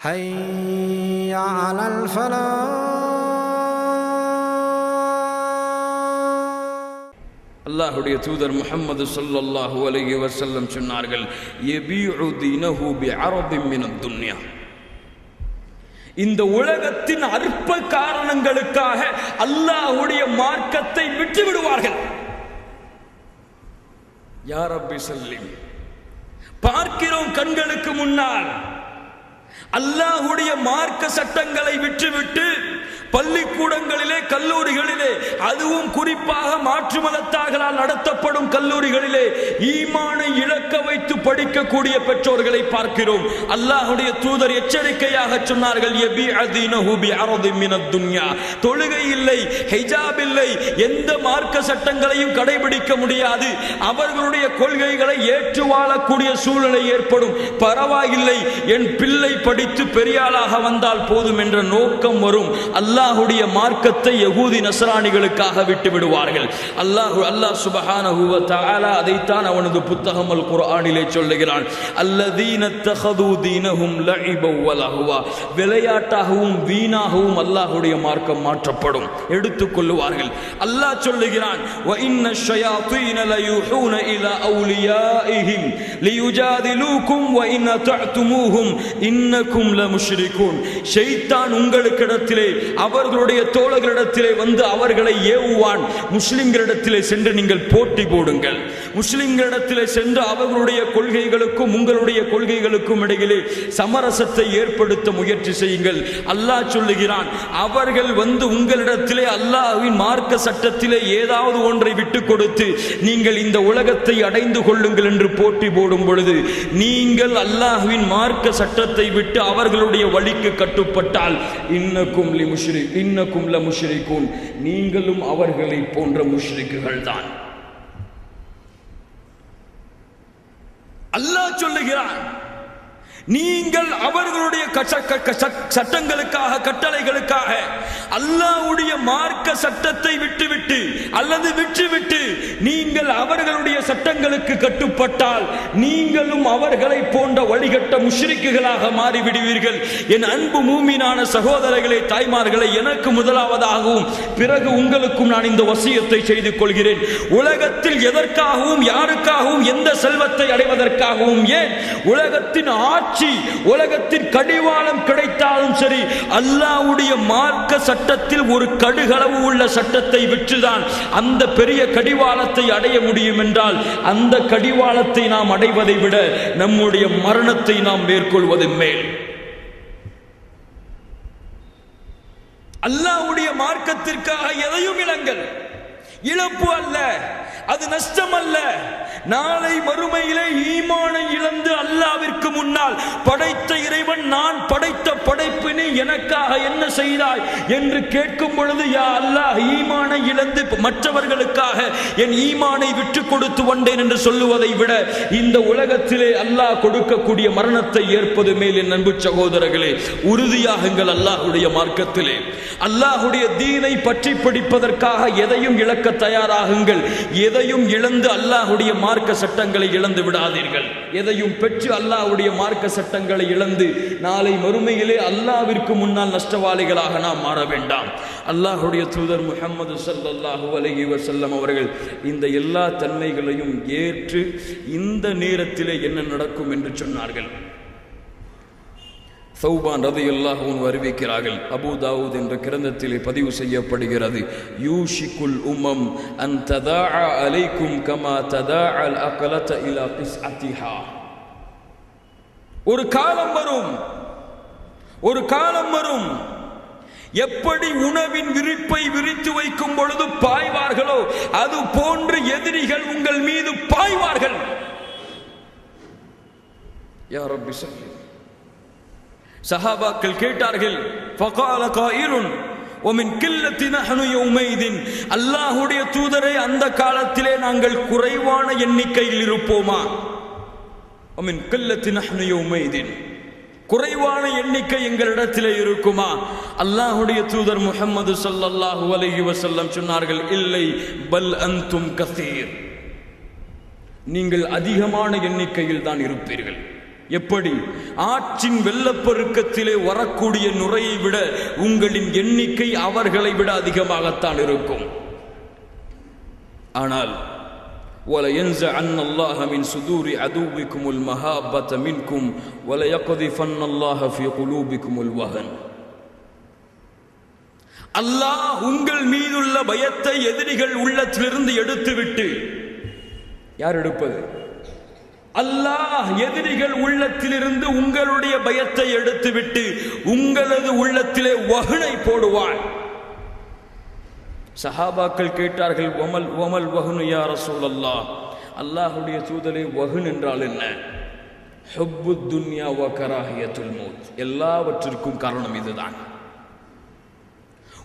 حي على الفلاح அல்லாஹுடைய தூதர் முஹம்மது ஸல்லல்லாஹு அலைஹி வஸல்லம் சொன்னார்கள் யபீஉ தீனஹு பிஅரபின் மினத் துன்யா இந்த உலகத்தின் அற்ப காரணங்களுக்காக அல்லாஹ்வுடைய மார்க்கத்தை விட்டு விடுவார்கள் யா ரப்பி சல்லிம் பார்க்கிறோம் கண்களுக்கு முன்னால் அல்லாஹ்வுடைய மார்க்க சட்டங்களை விட்டுவிட்டு பள்ளிக்கூடங்களிலே கல்லூரிகளிலே அதுவும் குறிப்பாக மாற்று மதத்தார்களால் நடத்தப்படும் கல்லூரிகளிலே ஈமானை இழக்க வைத்து படிக்கக்கூடிய பெற்றோர்களை பார்க்கிறோம். அல்லாஹுடைய தூதர் எச்சரிக்கையாக சொன்னார்கள் தொழுகை இல்லை ஹிஜாப் இல்லை எந்த மார்க்க சட்டங்களையும் கடைபிடிக்க முடியாது. அவர்களுடைய கொள்கைகளை ஏற்று வாழக்கூடிய சூழ்நிலை ஏற்படும். பரவாயில்லை என் பிள்ளை படித்து பெரியாளாக வந்தால் போதும் என்ற நோக்கம் வரும். அல்லாஹுடைய மார்க்கத்தை யகூதி நசராணிகளுக்காக விட்டு விடுவார்கள். அல்லாஹு அல்லாஹ் சுபஹானஹு தஆலா அதைத்தான் அவனது புத்தகம் அல் குர்ஆனிலே சொல்லுகிறான். அல்லதீன தஹது தீனஹும் லஇப வ விளையாட்டாகவும் வீணாகவும் அல்லாஹுடைய மார்க்கம் மாற்றப்படும். எடுத்துக்கொள்ளுவார்கள் அல்லாஹ் சொல்லுகிறான் வ இன்ன ஷயாத்தீன லயூஹூன இலா அவுலியாஇஹிம் லியுஜாதிலூக்கும் வ இன்ன தஅதுமூஹும் இன்னக்கும் லமுஷ்ரிகூன். ஷைத்தான் உங்களுக்கிடத்திலே அவர்களுடைய தோழர்களிடத்திலே வந்து அவர்களை ஏவுவான். முஸ்லிம்களிடத்திலே சென்று நீங்கள் போட்டி போடுங்கள். முஸ்லிம்களிடத்திலே சென்று அவர்களுடைய கொள்கைகளுக்கும் உங்களுடைய கொள்கைகளுக்கும் இடையிலே சமரசத்தை ஏற்படுத்த முயற்சி செய்யுங்கள். அல்லாஹ் சொல்லுகிறான் அவர்கள் வந்து உங்களிடத்திலே அல்லாஹ்வின் மார்க்க சட்டத்திலே ஏதாவது ஒன்றை விட்டு கொடுத்து நீங்கள் இந்த உலகத்தை அடைந்து கொள்ளுங்கள் என்று போட்டி போடும் பொழுது நீங்கள் அல்லாஹ்வின் மார்க்க சட்டத்தை விட்டு அவர்களுடைய வழிக்கு கட்டுப்பட்டால் இன்னக்கும் லிமுஷ்ரி முஷ்ரி இன்னக்கும் ல முஷ்ரிகூன். நீங்களும் அவர்களை போன்ற முஷ்ரிக்குகள் தான். அல்லாஹ் சொல்லுகிறான் நீங்கள் அவர்களுடைய க- சட்டங்களுக்காக கட்டளைகளுக்காக அல்லாவுடைய மார்க்க சட்டத்தை விட்டுவிட்டு அல்லது விட்டுவிட்டு நீங்கள் அவர்களுடைய சட்டங்களுக்கு கட்டுப்பட்டால் நீங்களும் அவர்களை போன்ற வழிகட்ட முஷ்ரிக்குகளாக மாறிவிடுவீர்கள். என் அன்பு மூமினான சகோதரர்களே தாய்மார்களை எனக்கு முதலாவதாகவும் பிறகு உங்களுக்கும் நான் இந்த வசியத்தை செய்து கொள்கிறேன். உலகத்தில் எதற்காகவும் யாருக்காகவும் எந்த செல்வத்தை அடைவதற்காகவும் ஏன் உலகத்தின் ஆட்சி உலகத்தின் கடிவாளம் கிடைத்தாலும் சரி அல்லாவுடைய மார்க்க சட்டத்தில் ஒரு கடுகளவு உள்ள சட்டத்தை விற்றுதான் அந்த பெரிய கடிவாளத்தை அடைய முடியும் என்றால் அந்த கடிவாளத்தை நாம் அடைவதை விட நம்முடைய மரணத்தை நாம் மேற்கொள்வது மேல். அல்லாவுடைய மார்க்கத்திற்காக எதையும் இழங்கள். இழப்பு அல்ல அது நஷ்டம் அல்ல. நாளை மறுமையிலே ஈமானை இழந்து அல்லாவிற்கு முன்னால் படைத்த இறைவன் நான் படைத்த படைப்பினை எனக்காக என்ன செய்தாய் என்று கேட்கும் பொழுது யா அல்லாஹ் ஈமானை இழந்து மற்றவர்களுக்காக என் ஈமானை விட்டு கொடுத்து வந்தேன் என்று சொல்லுவதை விட இந்த உலகத்திலே அல்லாஹ் கொடுக்கக்கூடிய மரணத்தை ஏற்பது மேல் என் அன்பு சகோதரர்களே உறுதியாகுங்கள் அல்லாஹுடைய மார்க்கத்திலே. அல்லாஹுடைய தீனை பற்றி பிடிப்பதற்காக எதையும் இழக்க தயாராகுங்கள். எதையும் இழந்து அல்லாஹுடைய மார்க்க சட்டங்களை இழந்து விடாதீர்கள். எதையும் பெற்று அல்லாஹ்வுடைய மார்க்க சட்டங்களை இழந்து நாளை மறுமையிலே அல்லாவிற்கு முன்னால் நஷ்டவாளிகளாக நாம் மாற வேண்டாம். அல்லாஹுடைய தூதர் முகமது ஸல்லல்லாஹு அலஹி வசல்லம் அவர்கள் இந்த எல்லா தன்மைகளையும் ஏற்று இந்த நேரத்திலே என்ன நடக்கும் என்று சொன்னார்கள். சௌபான் ரதி அல்லாஹூன் அறிவிக்கிறார்கள். அபு தாவூத் என்ற கிரந்தத்திலே பதிவு செய்யப்படுகிறது. யூஷிக்குல் உம்மம் அன் ததா அலைக்கும் கமா ததா அல் அகலத இலா கிஸ்அத்திஹா ஒரு காலம் வரும். ஒரு காலம் வரும். எப்படி உணவின் விரிப்பை விரித்து வைக்கும் பொழுது பாய்வார்களோ அது போன்று எதிரிகள் உங்கள் மீது பாய்வார்கள். யா ரப்பி சஹாபாக்கள் கேட்டார்கள் ஃபகால காயிலுன் ஒமின் கில்லத்தி நஹனு யௌமைதின். அல்லாஹுடைய தூதரை அந்த காலத்திலே நாங்கள் குறைவான எண்ணிக்கையில் இருப்போமா? ஒமின் கில்லத்தி நஹனு யௌமைதின். குறைவான எண்ணிக்கை எங்களிடத்திலே இருக்குமா? அல்லாஹுடைய தூதர் முஹம்மது ஸல்லல்லாஹு அலஹி வசல்லம் சொன்னார்கள் இல்லை பல் அந்தும் கசீர். நீங்கள் அதிகமான எண்ணிக்கையில் தான் இருப்பீர்கள். எப்படி ஆற்றின் வெள்ளப்பெருக்கத்திலே வரக்கூடிய நுரையை விட உங்களின் எண்ணிக்கை அவர்களை விட அதிகமாகத்தான் இருக்கும் ஆனால் وَلَيَنزَعَنَّ اللَّهَ مِنْ صُدُورِ عَدُوِّكُمُ الْمَهَابَّةَ مِنْكُمْ وَلَيَقْذِفَنَّ اللَّهَ فِي قُلُوبِكُمُ الْوَهْنَ அல்லாஹ் உங்கள் மீதுள்ள பயத்தை எதிரிகள் உள்ளத்திலிருந்து எடுத்துவிட்டு யார் எடுப்பது அல்லாஹ் எதிரிகள் உள்ளத்திலிருந்து உங்களுடைய பயத்தை எடுத்துவிட்டு உங்களது உள்ளத்திலே வகுனை போடுவான் சஹாபாக்கள் கேட்டார்கள் ஒமல் ஒமல் வகுனு யார சூழல்லா அல்லாஹுடைய தூதரை வகுன் என்றால் என்ன? ஹுப்பு துன்யா வ கராஹியத்துல் மௌத். எல்லாவற்றிற்கும் காரணம் இதுதான்.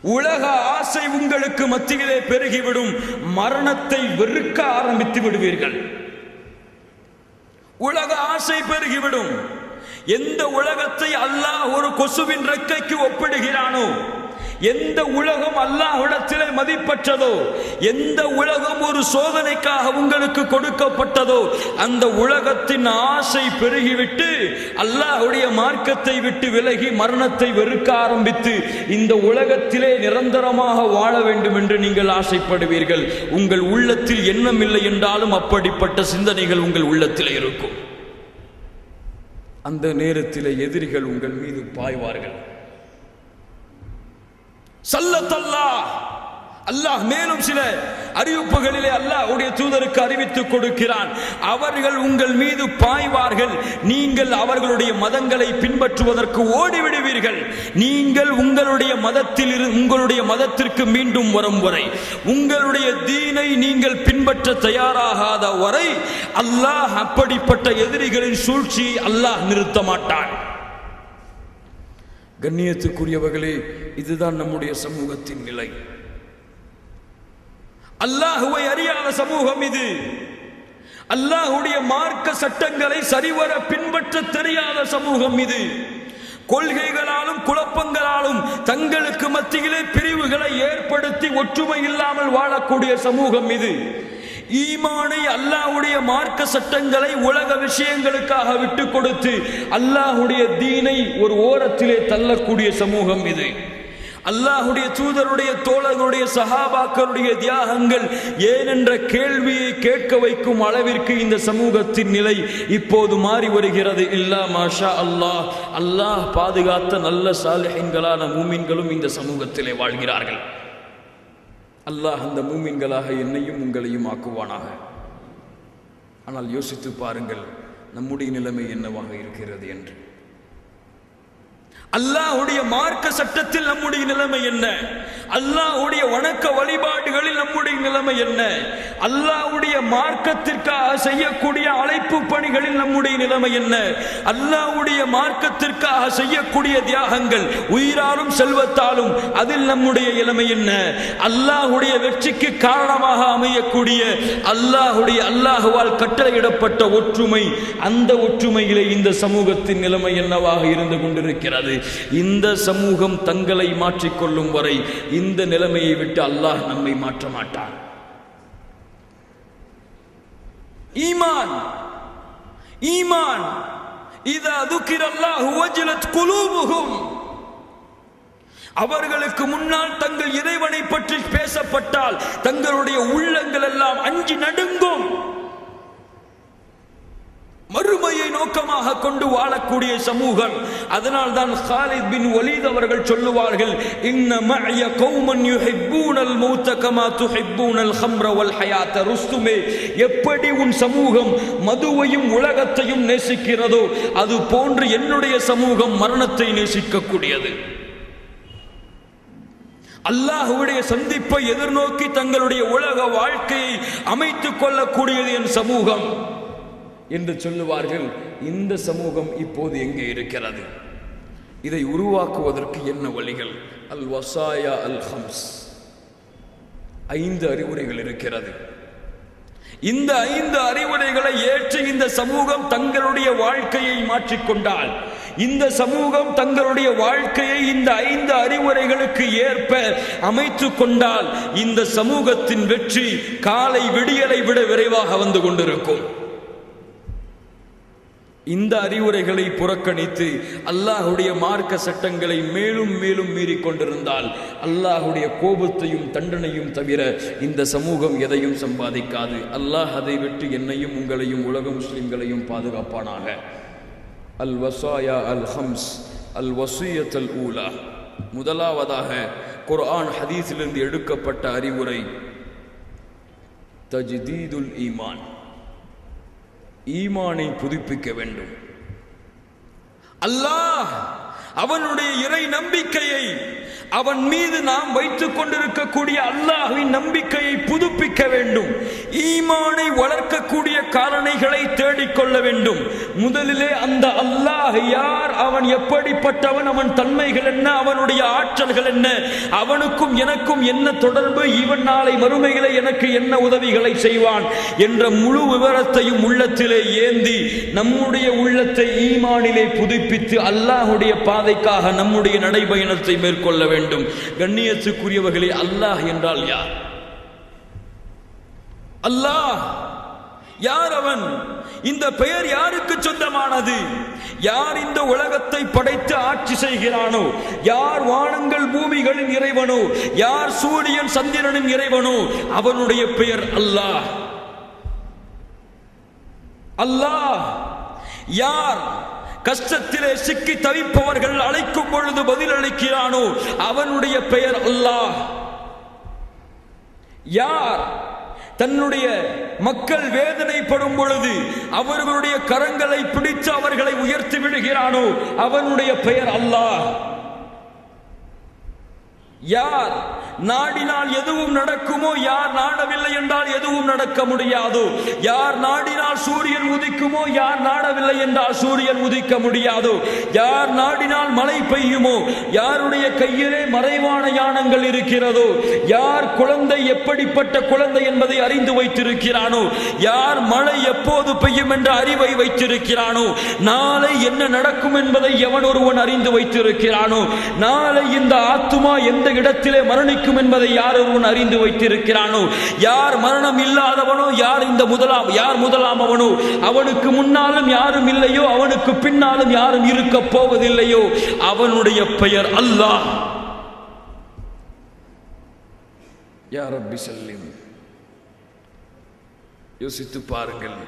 உலக ஆசை உங்களுக்கு மத்தியிலே பெருகிவிடும். மரணத்தை வெறுக்க ஆரம்பித்து விடுவீர்கள். உலக ஆசை பெருகிவிடும். எந்த உலகத்தை அல்லாஹ் ஒரு கொசுவின் ரெக்கைக்கு ஒப்பிடுகிறானோ எந்த உலகம் அல்லாஹ்விடத்திலே மதிப்பற்றதோ எந்த உலகம் ஒரு சோதனைக்காக உங்களுக்கு கொடுக்கப்பட்டதோ அந்த உலகத்தின் ஆசை பெருகிவிட்டு அல்லாஹ்வுடைய மார்க்கத்தை விட்டு விலகி மரணத்தை வெறுக்க ஆரம்பித்து இந்த உலகத்திலே நிரந்தரமாக வாழ வேண்டும் என்று நீங்கள் ஆசைப்படுவீர்கள். உங்கள் உள்ளத்தில் எண்ணம் இல்லை என்றாலும் அப்படிப்பட்ட சிந்தனைகள் உங்கள் உள்ளத்தில் இருக்கும். அந்த நேரத்தில் எதிரிகள் உங்கள் மீது பாய்வார்கள். சல்லத்தல்லா. அல்லாஹ் மேலும் சில அறிவிப்புகளிலே அல்லாஹ் உடைய தூதருக்கு அறிவித்துக் கொடுக்கிறான். அவர்கள் உங்கள் மீது பாய்வார்கள். நீங்கள் அவர்களுடைய மதங்களை பின்பற்றுவதற்கு ஓடிவிடுவீர்கள். நீங்கள் உங்களுடைய மதத்தில் இரு- உங்களுடைய மதத்திற்கு மீண்டும் வரும் வரை. உங்களுடைய தீனை நீங்கள் பின்பற்ற தயாராகாத வரை அல்லாஹ் அப்படிப்பட்ட எதிரிகளின் சூழ்ச்சியை அல்லாஹ் நிறுத்த மாட்டான் கண்ணியத்துக்குரியவர்களே இதுதான் நம்முடைய சமூகத்தின் நிலை. அல்லாஹுவை அறியாத சமூகம் இது. அல்லாஹுடைய மார்க்க சட்டங்களை சரிவர பின்பற்ற தெரியாத சமூகம் இது. கொள்கைகளாலும் குழப்பங்களாலும் தங்களுக்கு மத்தியிலே பிரிவுகளை ஏற்படுத்தி ஒற்றுமை இல்லாமல் வாழக்கூடிய சமூகம் இது. ஈமானை அல்லாஹுடைய மார்க்க சட்டங்களை உலக விஷயங்களுக்காக விட்டு கொடுத்து அல்லாஹுடைய தீனை ஒரு ஓரத்திலே தள்ளக்கூடிய சமூகம் இது. அல்லாஹுடைய தூதருடைய தோழர்களுடைய சகாபாக்களுடைய தியாகங்கள் ஏனென்ற கேள்வியை கேட்க வைக்கும் அளவிற்கு இந்த சமூகத்தின் நிலை இப்போது மாறி வருகிறது. இல்லா மாஷா அல்லாஹ். அல்லாஹ் பாதுகாத்த நல்ல சாலைகளான மூமின்களும் இந்த சமூகத்திலே வாழ்கிறார்கள். அல்லாஹ் அந்த மூமின்களாக என்னையும் உங்களையும் ஆக்குவானாக. ஆனால் யோசித்து பாருங்கள் நம்முடைய நிலைமை என்னவாக இருக்கிறது என்று. அல்லாஹுடைய மார்க்க சட்டத்தில் நம்முடைய நிலைமை என்ன? அல்லாஹுடைய வணக்க வழிபாடுகளில் நம்முடைய நிலைமை என்ன? அல்லாஹ்வுடைய மார்க்கத்திற்காக செய்யக்கூடிய அழைப்பு பணிகளில் நம்முடைய நிலைமை என்ன? அல்லாஹுடைய மார்க்கத்திற்காக செய்யக்கூடிய தியாகங்கள் உயிராலும் செல்வத்தாலும் அதில் நம்முடைய நிலைமை என்ன? அல்லாஹுடைய வெற்றிக்கு காரணமாக அமையக்கூடிய அல்லாஹ்வுடைய அல்லாஹுவால் கட்டளையிடப்பட்ட ஒற்றுமை அந்த ஒற்றுமையிலே இந்த சமூகத்தின் நிலைமை என்னவாக இருந்து கொண்டிருக்கிறது? இந்த சமூகம் தங்களை மாற்றிக்கொள்ளும் வரை இந்த நிலைமையை விட்டு அல்லாஹ் நம்மை மாற்ற மாட்டான். ஈமான் ஈமான். இதா துக்கிரல்லாஹு வஜ்லத் குலூபுகும் அவர்களுக்கு முன்னால் தங்கள் இறைவனை பற்றி பேசப்பட்டால் தங்களுடைய உள்ளங்கள் எல்லாம் அஞ்சி நடுங்கும். மறுமையை நோக்கமாக கொண்டு வாழக்கூடிய சமூகம். அதனால் தான் ஹாலித் பின் ஒலீத் அவர்கள் சொல்லுவார்கள் இன்ன மஅய கௌமன் யுஹிப்பூனல் மௌத்த கமா துஹிப்பூனல் ஹம்ர வல் ஹயாத்த ருஸ்துமே. எப்படி உன் சமூகம் மதுவையும் உலகத்தையும் நேசிக்கிறதோ அது போன்று என்னுடைய சமூகம் மரணத்தை நேசிக்கக்கூடியது. அல்லாஹுடைய சந்திப்பை எதிர்நோக்கி தங்களுடைய உலக வாழ்க்கையை அமைத்துக் கொள்ளக்கூடியது என் சமூகம். என்று சொல்லுவார்கள். இந்த சமூகம் இப்போது எங்கே இருக்கிறது? இதை உருவாக்குவதற்கு என்ன வழிகள்? அல் வசாயா அல் ஹம்ஸ். ஐந்து அறிவுரைகள் இருக்கிறது. இந்த ஐந்து அறிவுரைகளை ஏற்று இந்த சமூகம் தங்களுடைய வாழ்க்கையை மாற்றிக்கொண்டால் இந்த சமூகம் தங்களுடைய வாழ்க்கையை இந்த ஐந்து அறிவுரைகளுக்கு ஏற்ப அமைத்து கொண்டால் இந்த சமூகத்தின் வெற்றி காலை விடியலை விட விரைவாக வந்து கொண்டிருக்கும். இந்த அறிவுரைகளை புறக்கணித்து அல்லாஹுடைய மார்க்க சட்டங்களை மேலும் மேலும் மீறி கொண்டிருந்தால் அல்லாஹுடைய கோபத்தையும் தண்டனையும் தவிர இந்த சமூகம் எதையும் சம்பாதிக்காது. அல்லாஹ் அதை விட்டு என்னையும் உங்களையும் உலக முஸ்லிம்களையும் பாதுகாப்பானாக. அல் வசாயா அல் ஹம்ஸ் அல் வசூயத் அல் ஊலா. முதலாவதாக குர்ஆன் ஹதீஸிலிருந்து எடுக்கப்பட்ட அறிவுரை தஜ்தீதுல் ஈமான். ஈமானை புதுப்பிக்க வேண்டும். அல்லாஹ் அவனுடைய இறை நம்பிக்கையை அவன் மீது நாம் வைத்துக் கொண்டிருக்கக்கூடிய அல்லாஹுவின் நம்பிக்கையை புதுப்பிக்க வேண்டும். ஈமானை வளர்க்கக்கூடிய காரணிகளை தேடிக்கொள்ள வேண்டும். முதலிலே அந்த அல்லாஹ் யார் அவன் எப்படிப்பட்டவன் அவன் தன்மைகள் என்ன அவனுடைய ஆற்றல்கள் என்ன அவனுக்கும் எனக்கும் என்ன தொடர்பு இவன் நாளை மறுமையிலே எனக்கு என்ன உதவிகளை செய்வான் என்ற முழு விவரத்தையும் உள்ளத்திலே ஏந்தி நம்முடைய உள்ளத்தை ஈமானிலே புதுப்பித்து அல்லாஹுடைய பாதைக்காக நம்முடைய நடைபயணத்தை மேற்கொள்ள வேண்டும் கண்ணியத்துக்குரியவர்களே அல்லாஹ் என்றால் யார்? அல்லாஹ்! யார் அவன்? இந்த பெயர் யாருக்கு சொந்தமானது? யார் இந்த உலகத்தை படைத்து ஆட்சி செய்கிறானோ? யார் வானங்கள் பூமிகளின் இறைவனோ? யார் சூரியன் சந்திரனின் இறைவனோ? அவனுடைய பெயர் அல்லாஹ். அல்லாஹ்! யார்? கஷ்டத்திலே சிக்கி தவிப்பவர்கள் அழைக்கும் பொழுது பதில் அளிக்கிறானோ அவனுடைய பெயர் அல்லாஹ். யார் தன்னுடைய மக்கள் வேதனைப்படும் பொழுது அவர்களுடைய கரங்களை பிடித்து அவர்களை உயர்த்தி விடுகிறானோ அவனுடைய பெயர் அல்லாஹ். யார் நாடினால் எதுவும் நடக்குமோ? யார் நாடவில்லை என்றால் எதுவும் நடக்க முடியாது. யார் நாடினால் சூரியன் உதிக்குமோ? யார் நாடவில்லை என்றால் சூரியன் உதிக்க முடியாது. யார் நாடினால் மழை பெய்யுமோ? யாருடைய கையிலே மறைவான யானங்கள் இருக்கிறதோ? யார் குழந்தை எப்படிப்பட்ட குழந்தை என்பதை அறிந்து வைத்திருக்கிறானோ? யார் மழை எப்போது பெய்யும் என்ற அறிவை வைத்திருக்கிறானோ? நாளை என்ன நடக்கும் என்பதை எவன் ஒருவன் அறிந்து வைத்திருக்கிறானோ? நாளை இந்த ஆத்துமா எந்த இடத்திலே நடக்கும் என்பதை யார் ஒருவன் அறிந்து வைத்திருக்கிறானோ? யார் மரணம் இல்லாதவனோ? யார் இந்த முதலாம் யார் முதலாம் அவனோ? அவனுக்கு முன்னாலும் யாரும் இல்லையோ? அவனுக்கு பின்னாலும் யாரும் இருக்க போவதில்லையோ? அவனுடைய பெயர் அல்லாஹ். யார் ரப்பி சல்லிம். யோசித்து பாருங்கள்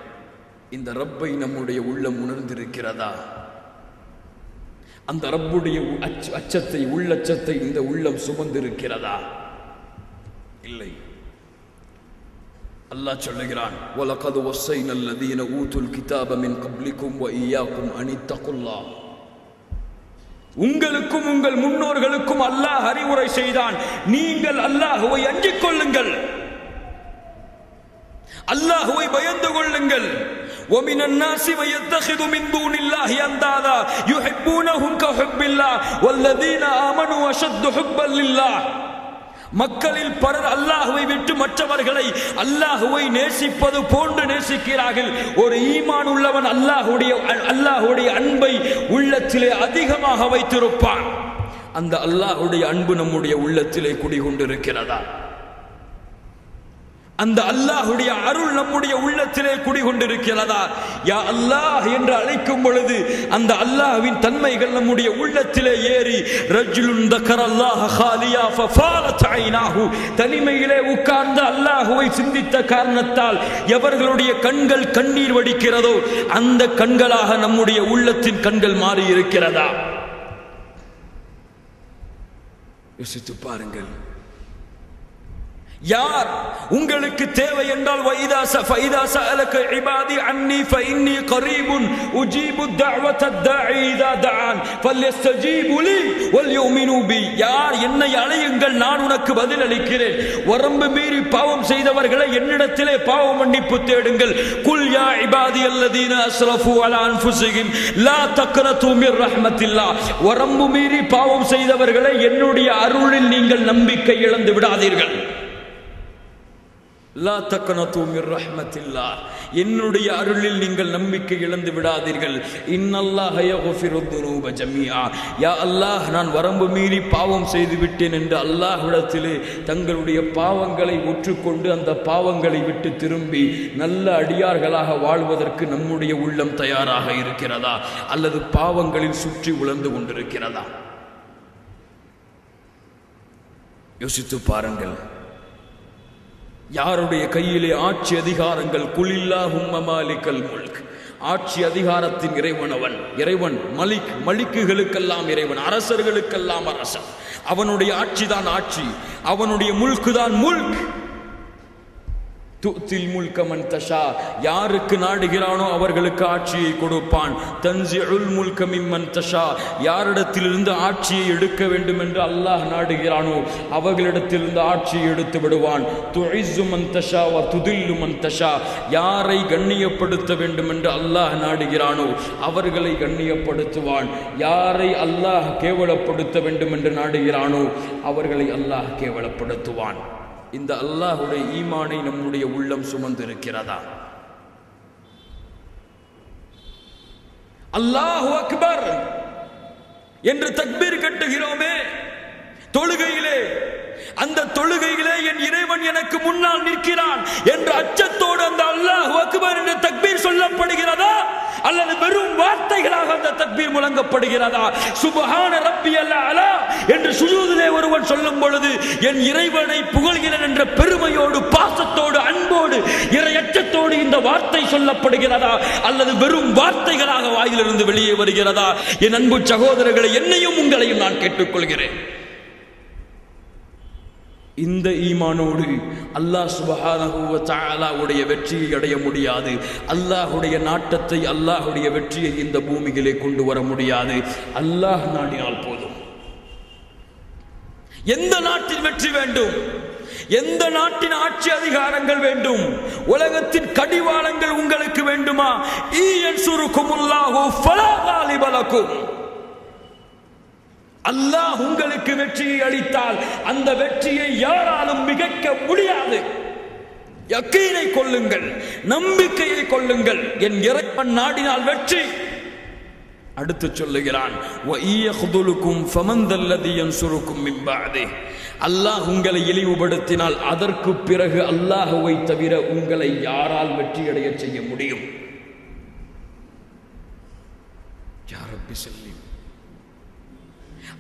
இந்த ரப்பை நம்முடைய உள்ளம் உணர்ந்திருக்கிறதா? அந்த ரப்புடைய அச்ச அச்சத்தை உள்ளச்சத்தை இந்த உள்ளம் சுமந்திருக்கிறதா? இல்லை. அல்லாஹ் சொல்லுகிறான் வலகது நல்லது என ஊத்துல் கிதாபமின் கப்லிக்கும் ஐயாக்கும் அனித்தகுல்லா உங்களுக்கும் உங்கள் முன்னோர்களுக்கும் அல்லாஹ் அறிவுரை செய்தான். நீங்கள் அல்லாஹுவை அஞ்சிக் கொள்ளுங்கள். அல்லாஹுவை பயந்து கொள்ளுங்கள். ومن الناس من يتخذ من دون الله اندادا يحبونهم كحب الله والذين امنوا اشد حبا لله மக்களில் பலர் அல்லாஹுவை விட்டு மற்றவர்களை அல்லாஹுவை நேசிப்பது போன்று நேசிக்கிறார்கள் ஒரு ஈமான் உள்ளவன் அல்லாஹுடைய அல்லாஹுடைய அன்பை உள்ளத்திலே அதிகமாக வைத்திருப்பான் அந்த அல்லாஹுடைய அன்பு நம்முடைய உள்ளத்திலே குடிகொண்டிருக்கிறதா அந்த அல்லாஹுடைய அருள் நம்முடைய உள்ளத்திலே குடிகொண்டிருக்கிறதா? யா அல்லாஹ் என்று அழைக்கும் பொழுது அந்த அல்லாஹ்வின் தன்மைகள் நம்முடைய உள்ளத்திலே ஏறி ரஜுலுன் அல்லாஹ் ஹாலியா ஃபஃபாலத் ஐனாஹு தனிமையிலே உட்கார்ந்து அல்லாஹுவை சிந்தித்த காரணத்தால் எவர்களுடைய கண்கள் கண்ணீர் வடிக்கிறதோ அந்த கண்களாக நம்முடைய உள்ளத்தின் கண்கள் மாறி இருக்கிறதா யோசித்து பாருங்கள். யார் உங்களுக்கு தேவை என்றால் வைதாச ஃபைதாச அலக்கு இபாதி அன்னி ஃபைன்னி கரீபுன் உஜீபு தஅவத தாஇ இதா தஆன் ஃபல்யஸ்தஜீபு லி வல்யுமினு பி யார் என்னை அழையுங்கள் நான் உனக்கு பதில் அளிக்கிறேன். வரம்பு மீறி பாவம் செய்தவர்களை என்னிடத்திலே பாவ மன்னிப்பு தேடுங்கள். குல் யா இபாதி அல்லதீன அஸ்ரஃபு அலா அன்ஃபுஸிஹிம் லா தக்னது மிர் ரஹ்மத்தில்லா. வரம்பு மீறி பாவம் செய்தவர்களை என்னுடைய அருளில் நீங்கள் நம்பிக்கை இழந்து விடாதீர்கள். லா தக்கனத்து மிர் ரஹ்மத்தில்லா என்னுடைய அருளில் நீங்கள் நம்பிக்கை இழந்து விடாதீர்கள். இன்னல்லாஹ் யக்ஃபிரு ஜமியா யா அல்லாஹ் நான் வரம்பு மீறி பாவம் செய்து விட்டேன் என்று அல்லாஹ்விடத்திலே தங்களுடைய பாவங்களை ஒற்றுக்கொண்டு அந்த பாவங்களை விட்டு திரும்பி நல்ல அடியார்களாக வாழ்வதற்கு நம்முடைய உள்ளம் தயாராக இருக்கிறதா? அல்லது பாவங்களில் சுற்றி உழந்து கொண்டிருக்கிறதா? யோசித்து பாருங்கள். யாருடைய கையிலே ஆட்சி அதிகாரங்கள் குலில்லா ஹும்மமாலிக்கல் முல்க். ஆட்சி அதிகாரத்தின் இறைவன் அவன் இறைவன் மலிக் மலிக்குகளுக்கெல்லாம் இறைவன் அரசர்களுக்கெல்லாம் அரசன். அவனுடைய ஆட்சி தான் ஆட்சி அவனுடைய முல்கு தான் முல்க். துத்தில் முல்க தஷா. யாருக்கு நாடுகிறானோ அவர்களுக்கு ஆட்சியை கொடுப்பான். தன்சிஉல் முல்க மிம்மன் தஷா. யாரிடத்திலிருந்து ஆட்சியை எடுக்க வேண்டும் என்று அல்லாஹ் நாடுகிறானோ அவர்களிடத்திலிருந்து ஆட்சியை எடுத்து விடுவான். துஇஸ்ஸு மன் தஷா வ துதில்லு தஷா. யாரை கண்ணியப்படுத்த வேண்டும் என்று அல்லாஹ் நாடுகிறானோ அவர்களை கண்ணியப்படுத்துவான். யாரை அல்லாஹ் கேவலப்படுத்த வேண்டும் என்று நாடுகிறானோ அவர்களை அல்லாஹ் கேவலப்படுத்துவான். இந்த அல்லாஹுடைய ஈமானை நம்முடைய உள்ளம் சுமந்திருக்கிறதா? அல்லாஹு அக்பர்! என்று தக்பீர் கட்டுகிறோமே தொழுகையிலே. அந்த தொழுகையிலே என் இறைவன் எனக்கு முன்னால் நிற்கிறான் என்ற அச்சத்தோடு அந்த அல்லாஹ் அக்பர் என்ற தக்பீர் சொல்லப்படுகிறதா அல்லது வெறும் வார்த்தைகளாக அந்த தக்பீர் முழங்கப்படுகிறதா? சுபஹான ரப்பி அலா என்று சுஜூதிலே ஒருவன் சொல்லும் பொழுது என் இறைவனை புகழ்கிறேன் என்ற பெருமையோடு பாசத்தோடு அன்போடு இறையச்சத்தோடு இந்த வார்த்தை சொல்லப்படுகிறதா? அல்லது வெறும் வார்த்தைகளாக வாயிலிருந்து வெளியே வருகிறதா? என் அன்பு சகோதரர்களை என்னையும் உங்களையும் நான் கேட்டுக்கொள்கிறேன். இந்த ஈமானோடு அல்லாஹ் சுபஹானஹு வ வெற்றியை அடைய முடியாது. அல்லாஹுடைய நாட்டத்தை அல்லாஹுடைய வெற்றியை இந்த பூமியிலே கொண்டு வர முடியாது. அல்லாஹ் நாடினால் போதும். எந்த நாட்டில் வெற்றி வேண்டும்? எந்த நாட்டின் ஆட்சி அதிகாரங்கள் வேண்டும்? உலகத்தின் கடிவாளங்கள் உங்களுக்கு வேண்டுமா? ஈயன் சுருக்குமுல்லாஹு ஃபலா காலிப அல்லாஹ் உங்களுக்கு வெற்றியை அளித்தால் அந்த வெற்றியை யாராலும் மிகைக்க முடியாது. யக்கீனை கொள்ளுங்கள் நம்பிக்கையை கொள்ளுங்கள் என் இறைப்பன் நாடினால் வெற்றி. அடுத்து சொல்லுகிறான் அல்லாஹ் உங்களை இழிவுபடுத்தினால் அதற்கு பிறகு அல்லாஹுவை தவிர உங்களை யாரால் வெற்றியடைய செய்ய முடியும்? யாரப்பி செல்லி.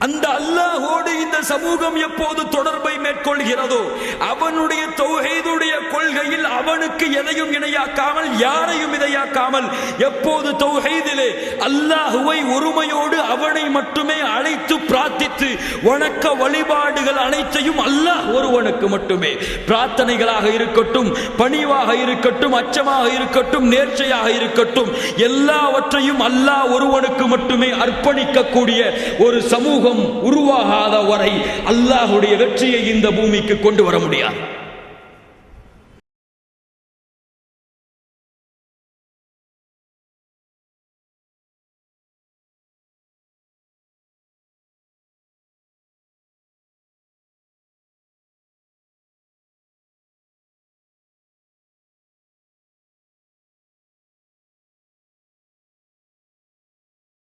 அந்த அல்லாஹோடு இந்த சமூகம் எப்போது தொடர்பை மேற்கொள்கிறதோ அவனுடைய தொகைதுடைய கொள்கையில் அவனுக்கு எதையும் இணையாக்காமல் யாரையும் இதையாக்காமல் எப்போது தொகைதிலே அல்லாஹுவை ஒருமையோடு அவனை மட்டுமே அழைத்து பிரார்த்தித்து வணக்க வழிபாடுகள் அனைத்தையும் அல்லாஹ் ஒருவனுக்கு மட்டுமே. பிரார்த்தனைகளாக இருக்கட்டும் பணிவாக இருக்கட்டும் அச்சமாக இருக்கட்டும் நேர்ச்சையாக இருக்கட்டும் எல்லாவற்றையும் அல்லாஹ் ஒருவனுக்கு மட்டுமே அர்ப்பணிக்கக்கூடிய ஒரு சமூக சமூகம் உருவாகாத வரை அல்லாஹுடைய வெற்றியை இந்த பூமிக்கு கொண்டு வர முடியாது.